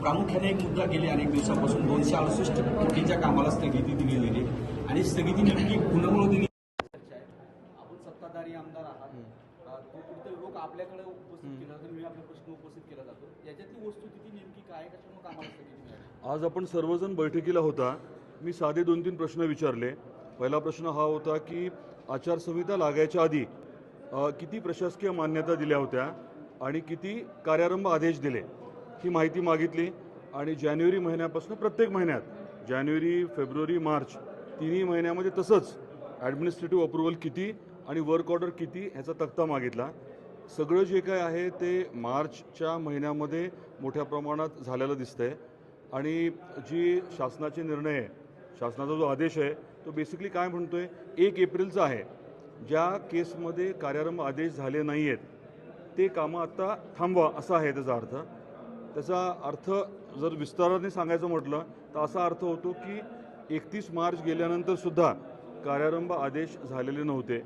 प्रामुख्याने एक मुद्दा गेले अनेक दिवसापासून दोनशे अडुसष्ट कोटींच्या कामाला स्थगिती दिली गेली आणि स्थगिती नेमकी कुणामुळे दिली. आपण सत्ताधारी आमदार आहात. अ, तो कुठेतरी रोख आपल्याकडे उपस्थित केला मी आपला प्रश्न उपस्थित केला जातो. याच्यातली वस्तुस्थिती नेमकी काय? कशामुळे कामाला स्थगिती आज आपण सर्वजण बैठकीला होता. मी साधे दोन तीन प्रश्न विचारले. पहिला प्रश्न हा होता की आचारसंहिता लागायच्या आधी किती प्रशासकीय मान्यता दिल्या होत्या आणि किती कार्यारंभ आदेश दिले? ही माहिती मागितली आणि जानेवारी महिन्यापासून प्रत्येक महिन्यात जानेवारी फेब्रुवारी मार्च तिन्ही महिन्यामध्ये तसंच ॲडमिनिस्ट्रेटिव्ह अप्रुव्हल किती आणि वर्क ऑर्डर किती ह्याचा तक्ता मागितला. सगळं जे काय आहे ते मार्चच्या महिन्यामध्ये मोठ्या प्रमाणात झालेलं दिसतंय. आणि जी शासनाचे निर्णय आहे शासनाचा जो आदेश आहे तो बेसिकली काय म्हणतोय? एक एप्रिलचा आहे. ज्या केसमध्ये कार्यारंभ आदेश झाले नाही आहेत ते कामं आता थांबवा असा आहे त्याचा अर्थ. त्याचा अर्थ जर विस्ताराने सांगायचं म्हटलं तर असा अर्थ होतो की एकतीस मार्च गेल्यानंतर सुद्धा कार्यारंभ आदेश झालेले नव्हते.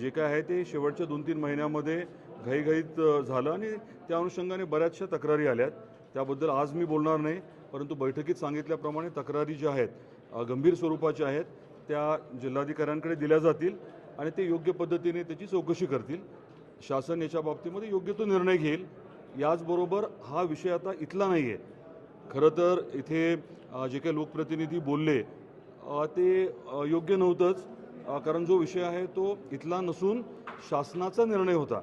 जे काय आहे ते शेवटच्या दोन तीन महिन्यामध्ये घाईघाईत झालं आणि त्या अनुषंगाने बऱ्याचशा तक्रारी आल्यात. त्याबद्दल आज मी बोलणार नाही परंतु बैठकीत सांगितल्याप्रमाणे तक्रारी ज्या आहेत गंभीर स्वरूपाच्या आहेत त्या जिल्हाधिकाऱ्यांकडे दिल्या जातील आणि ते योग्य पद्धतीने त्याची चौकशी करतील. शासन याच्या बाबतीमध्ये योग्य तो निर्णय घेईल. याचबरोबर हा विषय आता इथला नाही आहे खरं तर इथे जे काही लोकप्रतिनिधी बोलले ते योग्य नव्हतंच. कारण जो विषय आहे तो इथला नसून शासनाचा निर्णय होता.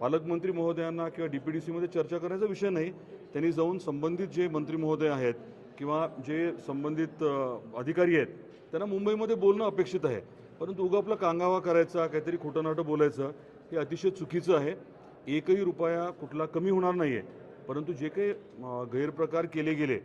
पालकमंत्री महोदयांना किंवा डी पी डी सीमध्ये चर्चा करण्याचा विषय नाही. त्यांनी जाऊन संबंधित जे मंत्री महोदय आहेत किंवा जे संबंधित अधिकारी आहेत त्यांना मुंबईमध्ये बोलणं अपेक्षित आहे. परंतु उगा आपला कांगावा करायचा काहीतरी खोटं नाटं बोलायचं हे अतिशय चुकीचं आहे. एकही रुपया कुठला कमी होणार नाही आहे परंतु जे काही गैरप्रकार केले गेले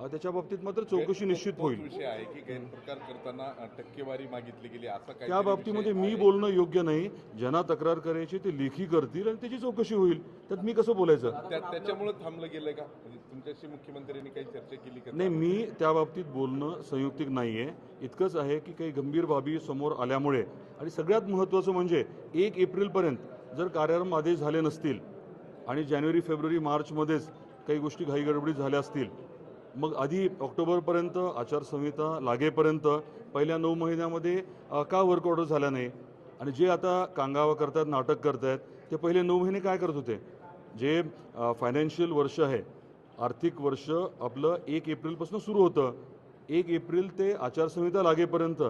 त्याच्या बाबतीत मात्र चौकशी निश्चित होईल. विषय आहे की गैरप्रकार करताना टक्केवारी मागितली गेली असा काही त्या बाबतीमध्ये मी बोलणं योग्य नाही. ज्यांना तक्रार करायची ते लेखी करतील आणि त्याची चौकशी होईल. त्यात मी कसं बोलायचं? त्याच्यामुळे थांबलं गेलं का? म्हणजे तुमच्याशी मुख्यमंत्र्यांनी काही चर्चा केली का? नाही मी त्या बाबतीत बोलणं संयुक्तिक नाही आहे इतकंच आहे की काही गंभीर बाबी समोर आल्यामुळे. आणि सगळ्यात महत्त्वाचं म्हणजे एक एप्रिलपर्यंत जर कार्यारंभ आदेश झाले नसतील आणि जानेवारी फेब्रुवारी मार्चमध्येच काही गोष्टी घाईगडबडी झाल्या असतील मग आधी ऑक्टोबरपर्यंत आचारसंहिता लागेपर्यंत पहिल्या नऊ महिन्यामध्ये का वर्क ऑर्डर झाल्या नाही? आणि जे आता कांगावा करतात नाटक करतायत ते पहिले नऊ महिने काय करत होते? जे फायनान्शियल वर्ष आहे आर्थिक वर्ष आपलं एक एप्रिलपासून सुरू होतं. एक एप्रिल ते आचारसंहिता लागेपर्यंत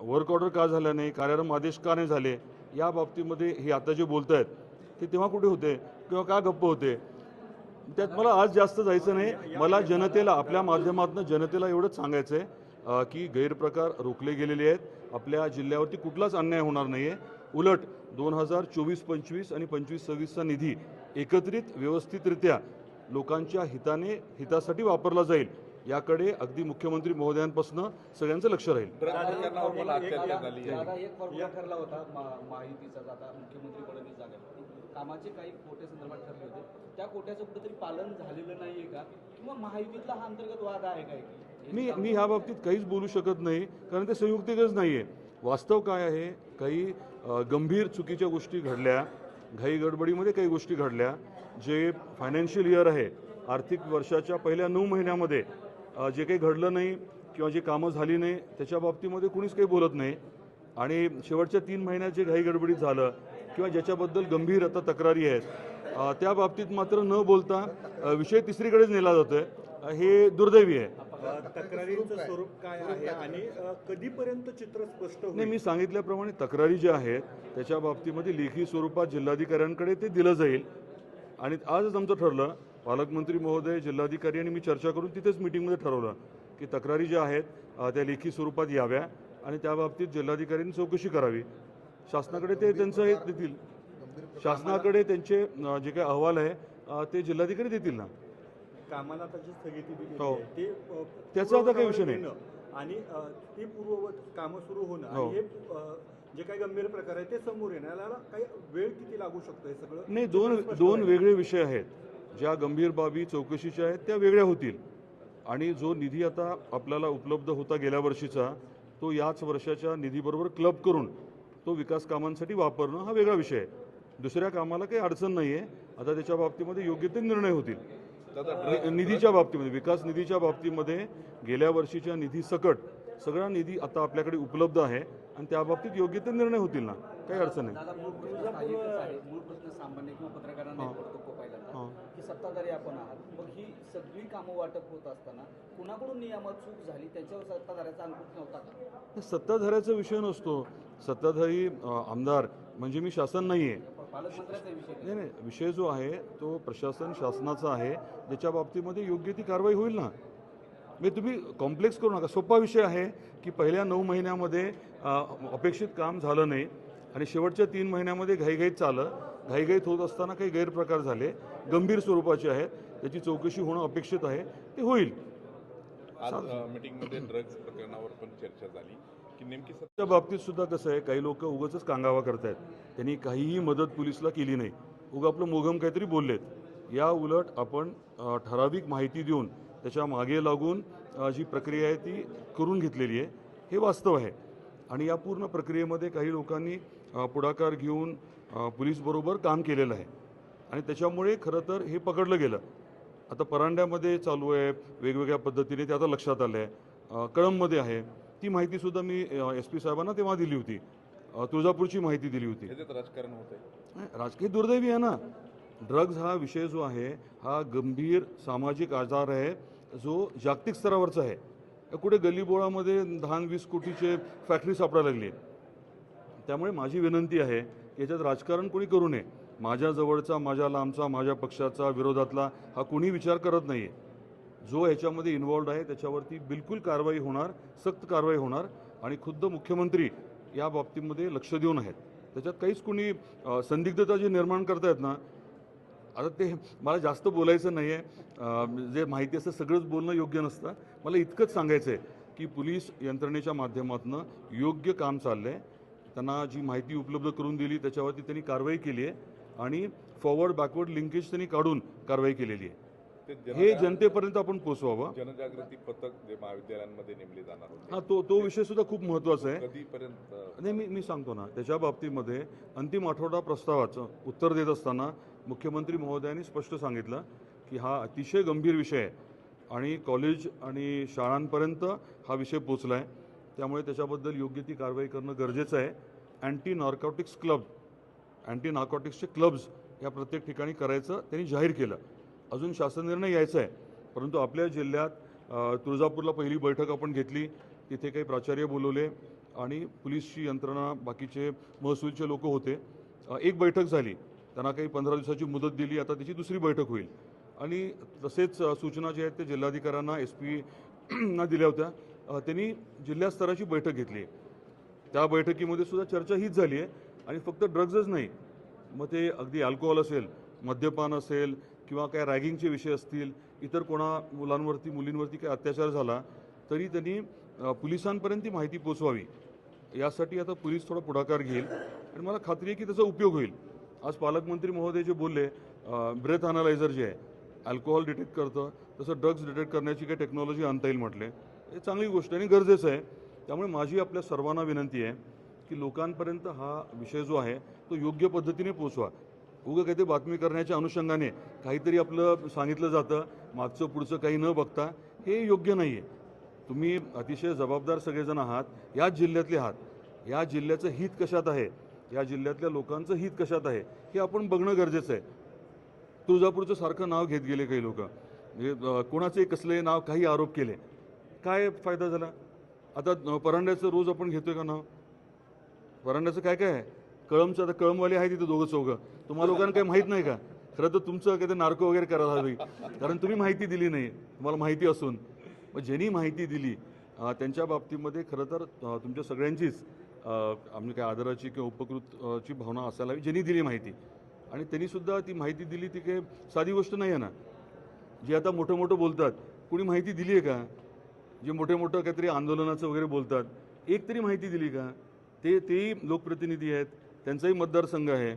वर्क ऑर्डर का झाल्या नाही? कार्यारंभ आदेश का नाही झाले? या बाबतीमध्ये हे आता जे बोलत आहेत ते तेव्हा कुठे होते किंवा का गप्प होते? त्यात मला आज जास्त जायचं नाही. मला जनतेला आपल्या माध्यमातून जनतेला एवढंच सांगायचं आहे की गैरप्रकार रोखले गेलेले आहेत. आपल्या जिल्ह्यावरती कुठलाच अन्याय होणार नाही आहे उलट दोन हजार चोवीस पंचवीस आणि पंचवीस सव्वीसचा निधी एकत्रित व्यवस्थितरित्या लोकांच्या हिताने हितासाठी वापरला जाईल. याकडे अगदी मुख्यमंत्री महोदयांपासून सगळ्यांचं लक्ष राहील. कामाचे काही कोटे संदर्भात ठरले होते. त्या कोट्याचं कुठेतरी पालन झालेलं नाहीये का? किंवा महायुतीतला हा अंतर्गत वाद आहे काय मी मी ह्या बाबतीत काहीच बोलू शकत नाही कारण ते संयुक्तिकच नाही आहे वास्तव काय आहे? काही गंभीर चुकीच्या गोष्टी घडल्या घाई गडबडीमध्ये काही गोष्टी घडल्या जे फायनान्शियल इयर आहे आर्थिक वर्षाच्या पहिल्या नऊ महिन्यामध्ये जे काही घडलं नाही किंवा जे कामं झाली नाही त्याच्या बाबतीमध्ये कुणीच काही बोलत नाही. आणि शेवटच्या तीन महिन्यात जे घाई गडबडीत झालं किंवा ज्याच्याबद्दल गंभीर आता तक्रारी आहेत त्या बाबतीत मात्र न बोलता विषय तिसरीकडेच नेला जातोय. हे दुर्दैवी आहे. तक्रारींचं स्वरूप काय आहे आणि कधीपर्यंत चित्र स्पष्ट नाही मी सांगितल्याप्रमाणे तक्रारी ज्या आहेत त्याच्या बाबतीमध्ये लेखी स्वरूपात जिल्हाधिकाऱ्यांकडे ते दिलं जाईल. आणि आजच आमचं ठरलं पालकमंत्री महोदय जिल्हाधिकारी आणि मी चर्चा करून तिथेच मिटिंगमध्ये ठरवलं की तक्रारी ज्या आहेत त्या लेखी स्वरूपात याव्या आणि त्या बाबतीत जिल्हाधिकाऱ्यांनी चौकशी करावी शासनाकडे ते त्यांचं हे देतील शासनाकडे त्यांचे जे काही अहवाल आहे ते जिल्हाधिकारी देतील ना कामाला जी स्थगिती दिली हो. त्याचा आता काही विषय नाही. आणि ते पूर्ववत कामं सुरू होणं हो. हे जे काही गंभीर प्रकार आहे ते समोर येणं याला काही वेळ किती लागू शकतो हे सगळं नाही दोन दोन. वेगळे विषय आहेत ज्या गंभीर बाबी चौकशीच्या आहेत त्या वेगळ्या होतील. आणि जो निधी आता आपल्याला उपलब्ध होता गेल्या वर्षीचा तो याच वर्षाच्या निधीबरोबर क्लब करून तो विकास कामांसाठी वापरणं हा वेगळा विषय आहे. दुसऱ्या कामाला काही अडचण नाही आहे आता त्याच्या बाबतीमध्ये योग्य ते निर्णय होतील. निधीच्या बाबतीमध्ये विकास निधीच्या बाबतीमध्ये गेल्या वर्षीच्या निधी सकट सगळा निधी आता आपल्याकडे उपलब्ध आहे आणि त्या बाबतीत योग्य ते निर्णय होतील ना? काही अडचण नाही. सत्ताधारी आपण आहात. मग ही सगळी कामं वाटप होत असताना कुणाकडून नियमात चूक झाली? त्याच्यावर सत्ताधाऱ्याचा अंकुश नव्हता का? सत्ताधाऱ्याचा विषय नसतो. सत्ताधारी आमदार म्हणजे मी शासन नाही आहे नाही. नाही विषय जो आहे तो प्रशासन शासनाचा आहे. ज्याच्या बाबतीमध्ये योग्य ती कारवाई होईल ना? म्हणजे तुम्ही कॉम्प्लेक्स करू नका. सोपा विषय आहे की पहिल्या नऊ महिन्यामध्ये अपेक्षित काम झालं नाही आणि शेवटच्या तीन महिन्यामध्ये घाईघाईत चालं घाईघाईत होत असताना काही गैरप्रकार झाले. गंभीर स्वरूपाचे आहेत. त्याची चौकशी होणं अपेक्षित आहे. ते होईल. आज मीटिंगमध्ये ड्रग्ज प्रकरणावर पण चर्चा झाली. की नेमकी सत्ता बाबतीत सुद्धा कसं आहे काही लोक उगाच कांगावा करतायत. त्यांनी काहीही मदत पोलिसला केली नाही. उगा आपलं मोगम काहीतरी बोललेत. या उलट आपण ठराविक माहिती देऊन त्याच्यामागे लागून जी प्रक्रिया आहे ती करून घेतलेली आहे. हे वास्तव आहे. आणि या पूर्ण प्रक्रियेमध्ये काही लोकांनी पुढाकार घेऊन पोलीसबरोबर काम केलेलं आहे. आणि त्याच्यामुळे खरं तर हे पकडलं गेलं. आता परांड्यामध्ये चालू आहे वेगवेगळ्या पद्धतीने ते आता लक्षात आलं आहे कळंबमध्ये आहे. ती माहितीसुद्धा मी एस पी साहेबांना तेव्हा दिली होती. तुळजापूरची माहिती दिली होती. राजकारण होत राजकीय दुर्दैवी आहे ना. ड्रग्ज हा विषय जो आहे हा गंभीर सामाजिक आजार आहे जो जागतिक स्तरावरचा आहे. कुठे गल्लीबोळामध्ये दहा वीस कोटीचे फॅक्टरी सापडायला लागली. त्यामुळे माझी विनंती आहे की याच्यात राजकारण कोणी करू नये. माझ्या जवळचा माझ्या लांबचा माझ्या पक्षाचा विरोधातला हा कोणी विचार करत नाही आहे जो ह्याच्यामध्ये इन्वॉल्ड आहे त्याच्यावरती बिलकुल कारवाई होणार सक्त कारवाई होणार आणि खुद्द मुख्यमंत्री या बाबतीमध्ये लक्ष देऊन आहेत. त्याच्यात काहीच कोणी संदिग्धता जी निर्माण करतायत ना आता ते मला जास्त बोलायचं नाही आहे जे माहिती असतं सगळंच बोलणं योग्य नसतं. मला इतकंच सांगायचं आहे की पोलीस यंत्रणेच्या माध्यमातून योग्य काम चाललं आहे त्यांना जी माहिती उपलब्ध करून दिली त्याच्यावरती त्यांनी कारवाई केली आहे आणि फॉरवर्ड बॅकवर्ड लिंकेज त्यांनी काढून कारवाई केलेली आहे. हे जनतेपर्यंत आपण पोचवावं जनजागृती पथक जे महाविद्यालयांमध्ये नेमले जाणार हा तो तो विषय सुद्धा खूप महत्त्वाचा आहे. कधीपर्यंत नाही मी मी सांगतो ना त्याच्या बाबतीमध्ये अंतिम आठवडा प्रस्तावाचं उत्तर देत असताना मुख्यमंत्री महोदयांनी स्पष्ट सांगितलं की हा अतिशय गंभीर विषय आहे आणि कॉलेज आणि शाळांपर्यंत हा विषय पोचला आहे त्यामुळे त्याच्याबद्दल योग्य ती कारवाई करणं गरजेचं आहे. अँटी नॉर्कॉटिक्स क्लब अँटी नॉर्कॉटिक्सचे क्लब्स या प्रत्येक ठिकाणी करायचं त्यांनी जाहीर केलं. अजून शासन निर्णय यायचा आहे परंतु आपल्या जिल्ह्यात तुळजापूरला पहिली बैठक आपण घेतली तिथे काही प्राचार्य बोलवले आणि पोलीसची यंत्रणा बाकीचे महसूलचे लोक होते. एक बैठक झाली त्यांना काही पंधरा दिवसाची मुदत दिली आता त्याची दुसरी बैठक होईल. आणि तसेच सूचना ज्या आहेत ते जिल्हाधिकाऱ्यांना एस पी ना दिल्या होत्या. त्यांनी जिल्हास्तराची बैठक घेतली त्या बैठकीमध्ये सुद्धा चर्चा हीच झाली आहे आणि फक्त ड्रग्जच नाही मग ते अगदी अल्कोहोल असेल मद्यपान असेल किंवा काय रॅगिंगचे विषय असतील इतर कोणा मुलांवरती मुलींवरती काही अत्याचार झाला तरी त्यांनी पोलिसांपर्यंत ती माहिती पोचवावी यासाठी आता पोलीस थोडा पुढाकार घेईल आणि मला खात्री आहे की त्याचा उपयोग होईल. आज पालकमंत्री महोदय जे बोलले ब्रेथ अनालायझर जे आहे अल्कोहोल डिटेक्ट करतं तसं ड्रग्ज डिटेक्ट करण्याची काही टेक्नॉलॉजी आणता येईल म्हटले. हे चांगली गोष्ट आणि गरजेचं आहे. त्यामुळे माझी आपल्या सर्वांना विनंती आहे की लोकांपर्यंत हा विषय जो आहे तो योग्य पद्धतीने पोचवा उगं काहीतरी बातमी करण्याच्या अनुषंगाने काहीतरी आपलं सांगितलं जातं मागचं पुढचं काही न बघता. हे योग्य नाही आहे तुम्ही अतिशय जबाबदार सगळेजण आहात याच जिल्ह्यातले आहात. या जिल्ह्याचं हित कशात आहे? या जिल्ह्यातल्या लोकांचं हित कशात आहे? हे आपण बघणं गरजेचं आहे. तुळजापूरचं सारखं नाव घेत गेले काही लोक. म्हणजे कोणाचे कसले नाव काही आरोप केले काय फायदा झाला? आता परांड्याचं रोज आपण घेतोय का नाव परांड्याचं काय काय आहे? कळमचं आता कळमवाले आहे तिथे दोघं चौघं. तुम्हाला लोकांना काही माहीत नाही का? खरं तर तुमचं काही नार्को वगैरे करायला हवी. कारण तुम्ही माहिती दिली नाही. तुम्हाला माहिती असून. मग ज्यांनी माहिती दिली त्यांच्या बाबतीमध्ये खरं तर तुमच्या सगळ्यांचीच आम्ही काय आदराची किंवा उपकृतची भावना असायला हवी ज्यांनी दिली माहिती. आणि त्यांनी सुद्धा ती माहिती दिली ती काही साधी गोष्ट नाही आहे ना? जे आता मोठं मोठं बोलतात कुणी माहिती दिली आहे का? जे मोठे मोठं काहीतरी आंदोलनाचं वगैरे बोलतात एक तरी माहिती दिली का? ते तेही लोकप्रतिनिधी आहेत त्यांचाही मतदारसंघ आहे.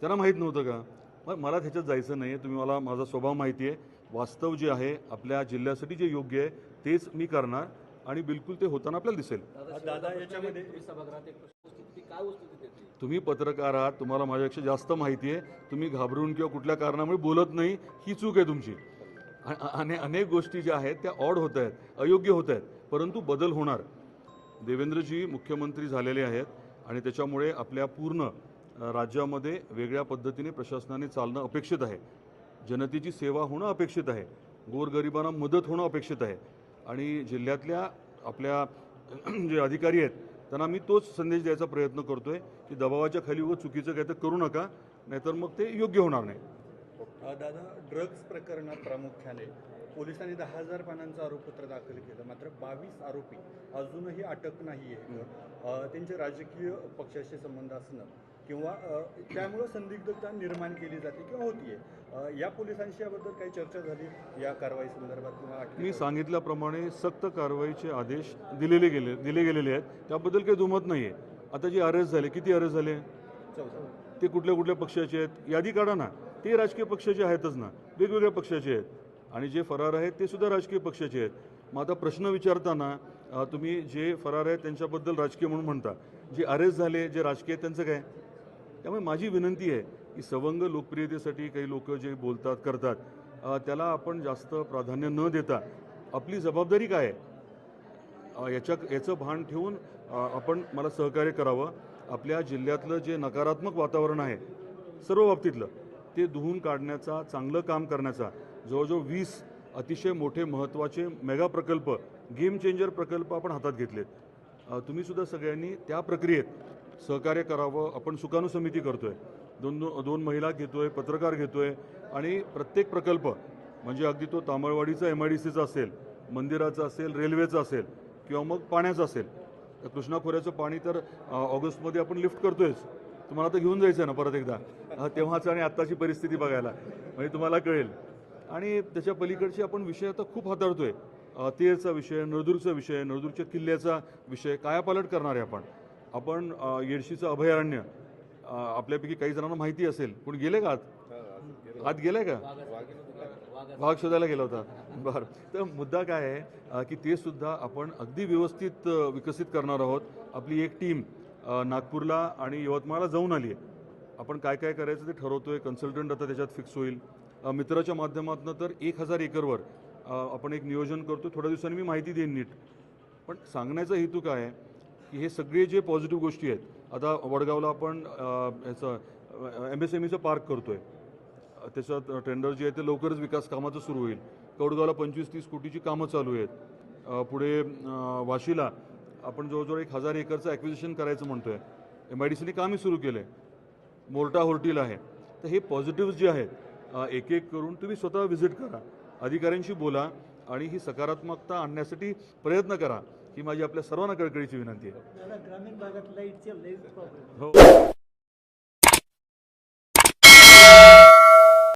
त्यांना माहीत नव्हतं का? मग मला त्याच्यात जायचं नाही आहे तुम्ही मला माझा स्वभाव माहिती आहे वास्तव जे आहे आपल्या जिल्ह्यासाठी जे योग्य आहे तेच मी करणार आणि बिलकुल ते होताना आपल्याला दिसेल. दादा याच्यामध्ये तुम्ही पत्रकार आहात तुम्हाला माझ्यापेक्षा जास्त माहिती आहे तुम्ही घाबरून किंवा कुठल्या कारणामुळे बोलत नाही ही चूक आहे तुमची. अने अनेक गोष्टी ज्या आहेत त्या ऑड होत आहेत अयोग्य होत आहेत परंतु बदल होणार. देवेंद्रजी मुख्यमंत्री झालेले आहेत आणि त्याच्यामुळे आपल्या पूर्ण राज्यामध्ये वेगळ्या पद्धतीने प्रशासनाने चालणं अपेक्षित आहे. जनतेची सेवा होणं अपेक्षित आहे. गोरगरिबांना मदत होणं अपेक्षित आहे. आणि जिल्ह्यातल्या आपल्या जे अधिकारी आहेत त्यांना मी तोच संदेश द्यायचा प्रयत्न करतोय की दबावाच्या खाली व चुकीचं काय तर करू नका नाहीतर मग ते योग्य होणार नाही. दादा ड्रग्ज प्रकरणात प्रामुख्याने पोलिसांनी दहा हजार पानांचं आरोपपत्र दाखल केलं. मात्र बावीस आरोपी अजूनही अटक नाही आहे त्यांचे राजकीय पक्षाशी संबंध असणं किंवा त्यामुळं संदिग्धता निर्माण केली जाते किंवा होतीये. या पोलिसांशी याबद्दल काही चर्चा झाली या कारवाई संदर्भात किंवा? मी सांगितल्याप्रमाणे सक्त कारवाईचे आदेश दिलेले गेले दिले गेलेले आहेत. त्याबद्दल काही दुमत नाही आहे आता जे अरेस्ट झाले किती अरेस्ट झाले? ते कुठल्या कुठल्या पक्षाचे आहेत? यादी काढा ना. ते राजकीय पक्षाचे आहेतच ना. वेगवेगळ्या पक्षाचे आहेत. आणि जे फरार आहेत ते सुद्धा राजकीय पक्षाचे आहेत. मग आता प्रश्न विचारताना तुम्ही जे फरार आहेत त्यांच्याबद्दल राजकीय म्हणून म्हणता. जे अरेस्ट झाले जे राजकीय आहेत त्यांचं काय? त्यामुळे माझी विनंती आहे की सवंग लोकप्रियतेसाठी काही लोक जे बोलतात करतात त्याला आपण जास्त प्राधान्य न देता आपली जबाबदारी काय आहे? याच्या याचं भान ठेवून आपण मला सहकार्य करावं. आपल्या जिल्ह्यातलं जे नकारात्मक वातावरण आहे सर्व बाबतीतलं. ते धुवून काढण्याचा चांगलं काम करण्याचा जवळजवळ वीस अतिशय मोठे महत्त्वाचे मेगा प्रकल्प गेम चेंजर प्रकल्प आपण हातात घेतलेत. तुम्हीसुद्धा सगळ्यांनी त्या प्रक्रियेत सहकार्य करावं. आपण सुकाणू समिती करतोय. दोन दो दोन महिला घेतोय पत्रकार घेतोय आणि प्रत्येक प्रकल्प म्हणजे अगदी तो तामळवाडीचा एम आय डी सीचा असेल मंदिराचा असेल रेल्वेचा असेल किंवा मग पाण्याचं असेल. कृष्णा खोऱ्याचं पाणी तर ऑगस्टमध्ये आपण लिफ्ट करतोयच. तुम्हाला आता घेऊन जायचं आहे ना परत एकदा. तेव्हाच आणि आत्ताची परिस्थिती बघायला. म्हणजे तुम्हाला कळेल. आणि त्याच्या पलीकडचे आपण विषय आता खूप हाताळतोय. तेरचा विषय नळदूरचा विषय नळदूरच्या किल्ल्याचा विषय कायापालट करणार आहे आपण आपण येडशीचं अभयारण्य आपल्यापैकी काही जणांना माहिती असेल. कोण गेले का आत? आत गेलाय का? वाघ शोधायला गेला होता. बरं. तर मुद्दा काय आहे? की ते सुद्धा आपण अगदी व्यवस्थित विकसित करणार आहोत. आपली एक टीम नागपूरला आणि यवतमाळला जाऊन आली आहे. आपण काय काय करायचं ते ठरवतोय. कन्सल्टंट आता त्याच्यात फिक्स होईल. मित्राच्या माध्यमातून तर एक हजार एकरवर आपण एक नियोजन करतो थोड्या दिवसांनी मी माहिती देईन नीट. पण सांगण्याचा हेतू काय आहे? की हे सगळे जे पॉझिटिव्ह गोष्टी आहेत आता वडगावला आपण ह्याचं एम एस एम ईचं पार्क करतो आहे त्याच्यात टेंडर जे आहे ते लवकरच विकास कामाचं सुरू होईल. कौडगावला पंचवीस तीस कोटीची कामं चालू आहेत. पुढे वाशीला आपण जवळजवळ एक हजार एकरचं ॲक्विजिशन करायचं म्हणतोय. एम आय डी सीने कामही सुरू केलं आहे मोर्टा होर्टील आहे. तर हे पॉझिटिव्ह जे आहेत एक एक करून तुम्ही स्वतः व्हिजिट करा. अधिकाऱ्यांशी बोला आणि ही सकारात्मकता आणण्यासाठी प्रयत्न करा ही माझी आपल्या सर्वांना कळकळीची विनंती आहे. हो.